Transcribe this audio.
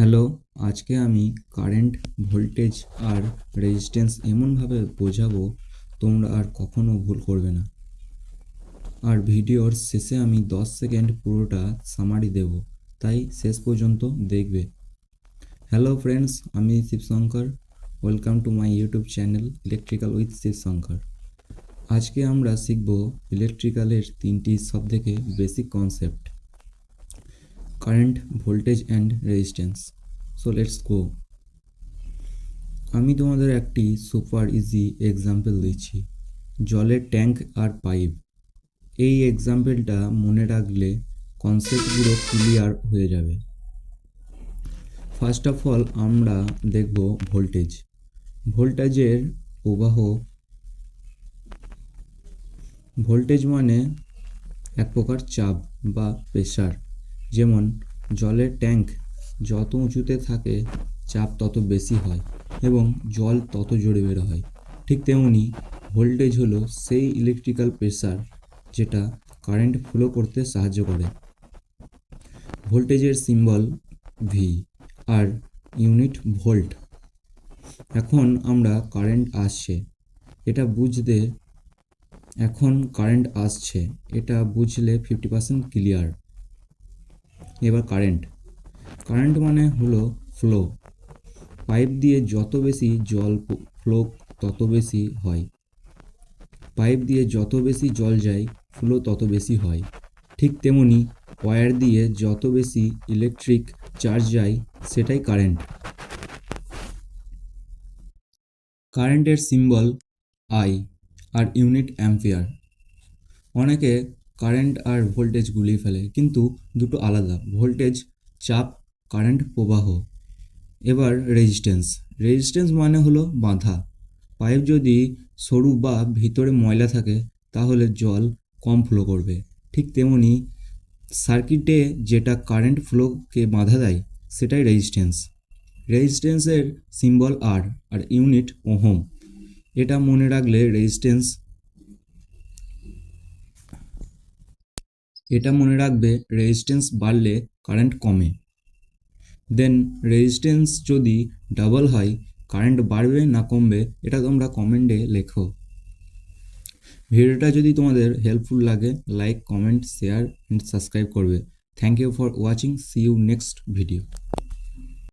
Hello, আজকে আমি current voltage আর resistance এমনভাবে বোঝাবো, তোমরা আর কখনো ভুল করবে না। আর ভিডিওর শেষে আমি দশ সেকেন্ড পুরোটা সামারি দেব, তাই শেষ পর্যন্ত দেখবে। হ্যালো ফ্রেন্ডস আমি Shivshankar welcome to my YouTube channel electrical with Shivshankar. আজকে আমরা শিখব ইলেকট্রিক্যালের তিনটি সবথেকে basic concept current voltage and resistance so let's go আমি তোমাদের একটি সুপার ইজি এক্সাম্পল দিচ্ছি। জলের ট্যাঙ্ক আর পাইপ এই এক্সাম্পলটা মনে রাখলে কনসেপ্টগুলো ক্লিয়ার হয়ে যাবে। ফার্স্ট অফ অল আমরা দেখব ভোল্টেজ ভোল্টেজের প্রবাহ ভোল্টেজ মানে এক প্রকার চাপ বা প্রেশার যেমন জলের ট্যাঙ্ক যত উঁচুতে থাকে, চাপ তত বেশি হয় এবং জল তত জোরে বের হয়। ঠিক তেমনি ভোল্টেজ হলো সেই ইলেকট্রিক্যাল প্রেশার যেটা কারেন্ট ফ্লো করতে সাহায্য করে। ভোল্টেজের সিম্বল ভি আর ইউনিট ভোল্ট এখন আমরা কারেন্ট আসছে। এটা বুঝতে এখন কারেন্ট আসছে। এটা বুঝলে ফিফটি পার্সেন্ট ক্লিয়ার এবার কারেন্ট কারেন্ট মানে হলো ফ্লো পাইপ দিয়ে যত বেশি জল ফ্লো তত বেশি হয়। পাইপ দিয়ে যত বেশি জল যায় ফ্লো তত বেশি হয়। ঠিক তেমনি ওয়্যার দিয়ে যত বেশি ইলেকট্রিক চার্জ যায়, সেটাই কারেন্ট কারেন্টের সিম্বল আই আর ইউনিট অ্যাম্পিয়ার অনেকে কারেন্ট আর ভোল্টেজ গুলিয়ে ফেলে, কিন্তু দুটো আলাদা। ভোল্টেজ, চাপ, কারেন্ট প্রবাহ। এবার রেজিস্ট্যান্স রেজিস্ট্যান্স মানে হলো বাঁধা। পাইপ যদি সরু বা ভিতরে ময়লা থাকে, তাহলে জল কম ফ্লো করবে। ঠিক তেমনি সার্কিটে যেটা কারেন্ট ফ্লোকে বাধা দেয়, সেটাই রেজিস্ট্যান্স রেজিস্ট্যান্সের সিম্বল আর আর ইউনিট ওহম এটা মনে রাখলে রেজিস্ট্যান্স এটা মনে রাখবে রেজিস্ট্যান্স বাড়লে কারেন্ট কমে। দেন রেজিস্ট্যান্স যদি ডাবল হয় কারেন্ট বাড়বে না কমবে, এটা তোমরা কমেন্টে লেখো। ভিডিওটা যদি তোমাদের হেল্পফুল লাগে like comment share and subscribe করবে। Thank you for watching see you next video